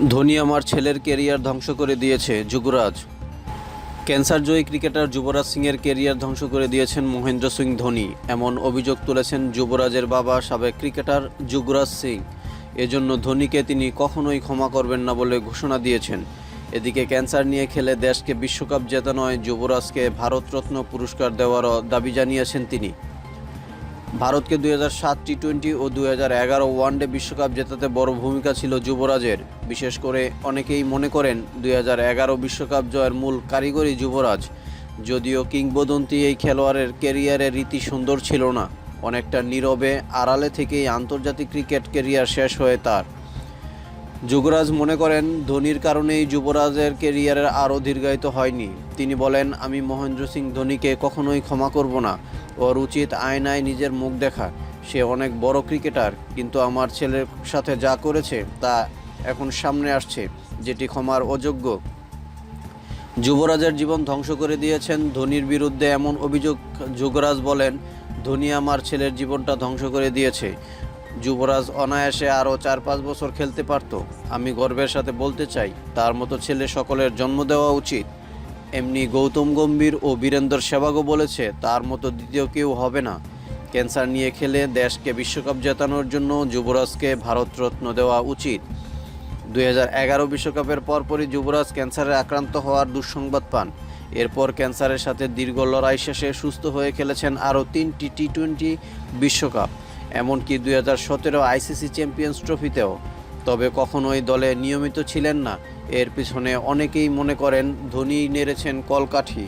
ধোনি আমার ছেলের কেরিয়ার ধ্বংস করে দিয়েছে, যুবরাজ। ক্যান্সারজয়ী ক্রিকেটার যুবরাজ সিংয়ের কেরিয়ার ধ্বংস করে দিয়েছেন মহেন্দ্র সিং ধোনি, এমন অভিযোগ তুলেছেন যুবরাজের বাবা সাবেক ক্রিকেটার যুবরাজ সিং। এজন্য ধোনিকে তিনি কখনোই ক্ষমা করবেন না বলে ঘোষণা দিয়েছেন। এদিকে ক্যান্সার নিয়ে খেলে দেশকে বিশ্বকাপ জেতানোয় যুবরাজকে ভারতরত্ন পুরস্কার দেওয়ারও দাবি জানিয়েছেন তিনি। ভারতকে দুই হাজার সাত টি টোয়েন্টি ও দুই হাজার এগারো ওয়ানডে বিশ্বকাপ জেতাতে বড় ভূমিকা ছিল যুবরাজের। বিশেষ করে অনেকেই মনে করেন দুই হাজার এগারো বিশ্বকাপ জয়ের মূল কারিগরি যুবরাজ। যদিও কিংবদন্তি এই খেলোয়াড়ের কেরিয়ারের রীতি সুন্দর ছিল না। অনেকটা নীরবে, আড়ালে থেকেই আন্তর্জাতিক ক্রিকেট কেরিয়ার শেষ হয়ে তার। যুবরাজ মনে করেন, ধোনির কারণেই যুবরাজের ক্যারিয়ারের আরও দীর্ঘায়িত হয়নি। তিনি বলেন, আমি মহেন্দ্র সিং ধোনিকে কখনোই ক্ষমা করব না। ওর উচিত আয়নায় নিজের মুখ দেখা। সে অনেক বড় ক্রিকেটার, কিন্তু আমার ছেলের সাথে যা করেছে, তা এখন সামনে আসছে, যেটি ক্ষমার অযোগ্য। যুবরাজের জীবন ধ্বংস করে দিয়েছেন ধোনির বিরুদ্ধে এমন অভিযোগ, যুবরাজ বলেন, ধোনি আমার ছেলের জীবনটা ধ্বংস করে দিয়েছে। যুবরাজ অনায়াসে আরও চার পাঁচ বছর খেলতে পারত। আমি গর্বের সাথে বলতে চাই, তার মতো ছেলে সকলের জন্ম দেওয়া উচিত। এমনি গৌতম গম্ভীর ও বীরেন্দর সেবাগও বলেছে, তার মতো দ্বিতীয় কেউ হবে না। ক্যান্সার নিয়ে খেলে দেশকে বিশ্বকাপ জেতানোর জন্য যুবরাজকে ভারতরত্ন দেওয়া উচিত। দুই বিশ্বকাপের পরপরই যুবরাজ ক্যান্সারে আক্রান্ত হওয়ার দুঃসংবাদ পান। এরপর ক্যান্সারের সাথে দীর্ঘ লড়াই শেষে সুস্থ হয়ে খেলেছেন আরও তিনটি টি টোয়েন্টি বিশ্বকাপ। এমনকি দুই হাজার সতেরো আইসিসি চ্যাম্পিয়ন্স ট্রফিতেও। তবে কখনোই দলে নিয়মিত ছিলেন না। এর পিছনে অনেকেই মনে করেন ধোনি নেড়েছেন কলকাঠি।